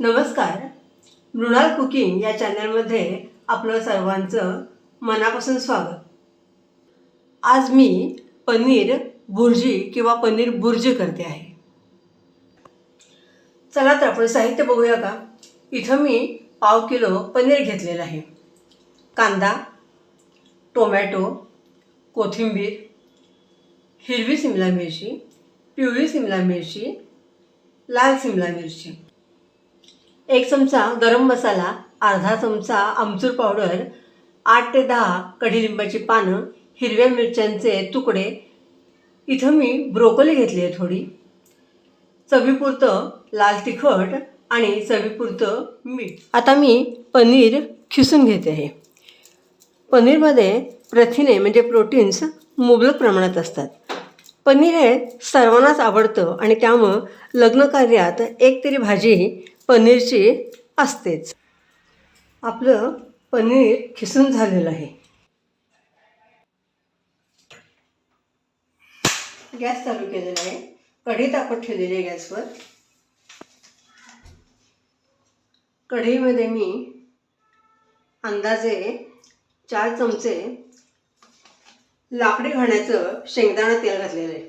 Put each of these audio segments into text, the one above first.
नमस्कार. मृणाल कुकिंग या चॅनलमध्ये आपलं सर्वांचं मनापासून स्वागत. आज मी पनीर भुर्जी किंवा पनीर भुर्जी करते आहे. चला तर आपण साहित्य बघूया का? इथं मी पाव किलो पनीर घेतलेलं आहे. कांदा टोमॅटो कोथिंबीर हिरवी सिमला मिरची पिवळी सिमला मिरची लाल सिमला मिरची. एक चमचा गरम मसाला अर्धा चमचा आमचूर पावडर आठ ते दहा कढीलिंबाची पानं हिरव्या मिरच्यांचे तुकडे. इथं मी ब्रोकोली घेतली आहे थोडी. चवीपुरतं लाल तिखट आणि चवीपुरतं मीठ. आता मी पनीर खिसून घेते आहे पनीरमध्ये प्रथिने म्हणजे प्रोटीन्स मुबलक प्रमाणात असतात. पनीर हे सर्वांनाच आवडतं आणि त्यामुळं लग्नकार्यात एक तरी भाजी पनीरची असतेच. आपलं पनीर खिसून झालेलं आहे. गॅस चालू केलेला आहे. कढी तापत ठेवलेली आहे गॅसवर. कढईमध्ये मी अंदाजे चार चमचे लाकडी घाण्याचं शेंगदाणा तेल घातलेलं आहे.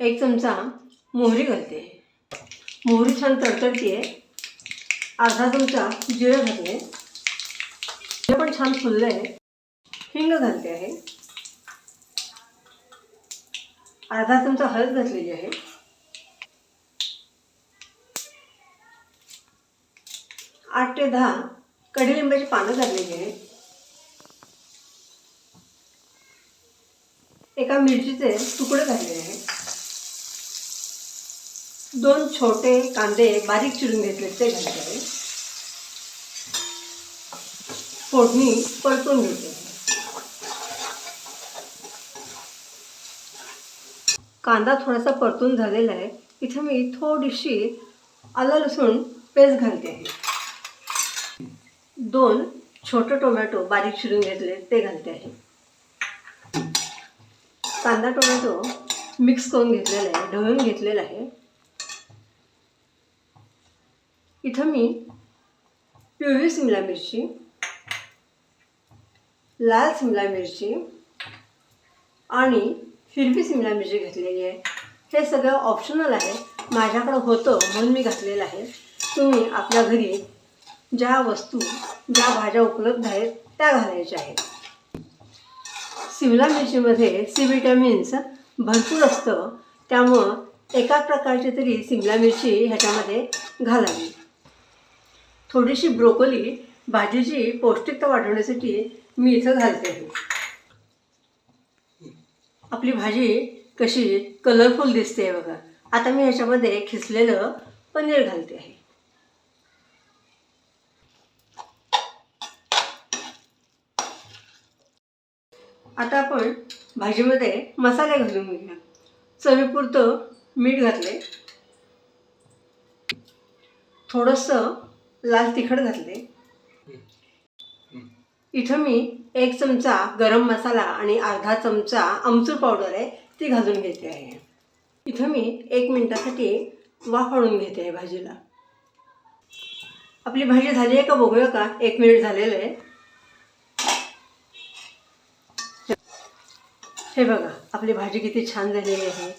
एक चमचा मोहरी घालते. मोहरी छान तडतडते अर्धा चमचा जिरं घातले जिरं पण छान फुललं आहे हिंग घालते आहे. अर्धा चमचा हळद घातलेली आहे. आठ ते दहा कडीलिंबाची पानं घातलेली आहेत. एका मिरचीचे तुकडे घातलेले आहेत. दोन छोटे कांदे बारीक चिरून घेतले ते घालते आहे फोडणी परतून घेते. कांदा थोडासा परतून झालेला आहे. इथे मी थोडीशी आलं लसूण पेस्ट घालते. आहे दोन छोटे टोमॅटो बारीक चिरून घेतले ते घालते. आहे कांदा टोमॅटो मिक्स करून घेतलेला आहे ढवळून घेतलेला आहे. इथं मी पिवळी सिमला मिरची लाल सिमला मिरची आणि हिरवी सिमला मिरची घातलेली आहे. हे सगळं ऑप्शनल आहे. माझ्याकडं होतं म्हणून मी घातलेलं आहे. तुम्ही आपल्या घरी ज्या वस्तू ज्या भाज्या उपलब्ध आहेत त्या घालायच्या आहेत. सिमला मिरचीमध्ये सी विटॅमिन्स भरपूर असतं. त्यामुळं एका प्रकारची तरी सिमला मिरची ह्याच्यामध्ये घालावी. थोडीशी ब्रोकोली भाजीची पौष्टिकता वाढवण्यासाठी मी इथं घालते. आहे आपली भाजी कशी कलरफुल दिसते बघा. आता मी ह्याच्यामध्ये खिसलेलं पनीर घालते आहे. आता आपण भाजीमध्ये मसाले घालून घेऊया. चवीपुरतं मीठ घातले थोडंसं लाल तिखट घातले. इथं मी एक चमचा गरम मसाला आणि अर्धा चमचा आमचूर पावडर आहे ती घालून घेते आहे. इथं मी एक मिनटासाठी वाफळून घेते आहे भाजीला. आपली भाजी झाली आहे का बघूया का? एक मिनिट झालेलं आहे. हे बघा आपली भाजी किती छान झालेली आहे.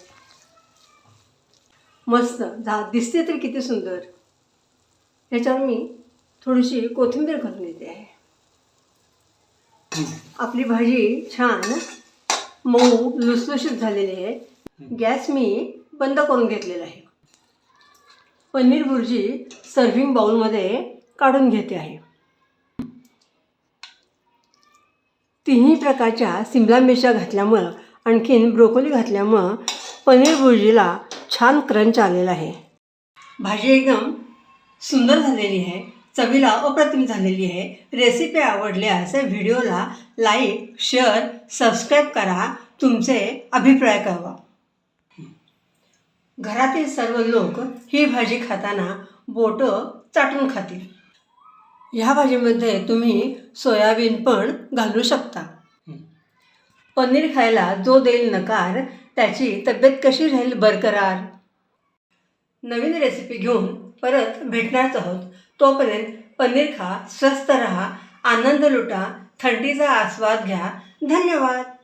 मस्त झा दिसते तर किती सुंदर. ह्याच्यावर मी थोडीशी कोथिंबीर घालून येते. आहे आपली भाजी छान मऊ लुसलुशीत झालेली आहे. गॅस मी बंद करून घेतलेला आहे. पनीर भुर्जी सर्व्हिंग बाउलमध्ये काढून घेते आहे. तिन्ही प्रकारच्या सिमला मिरच्या घातल्यामुळं आणखीन ब्रोकोली घातल्यामुळं पनीर भुर्जीला छान क्रंच आलेला आहे. भाजी एकदम सुंदर झालेली आहे चवीला अप्रतिम झालेली आहे. रेसिपी आवडल्यास व्हिडिओला लाईक शेअर सबस्क्राईब करा. तुमचे अभिप्राय कळवा. घरातील सर्व लोक ही भाजी खाताना बोटं चाटून खातील. ह्या भाजीमध्ये तुम्ही सोयाबीन पण घालू शकता. पनीर खायला जो देईल नकार त्याची तब्येत कशी राहील बरकरार? नवीन रेसिपी घेऊन परत भेटणारच आहोत. तोपर्यंत पनीर खा स्वस्त रहा आनंद लुटा थंडीचा आस्वाद घ्या. धन्यवाद.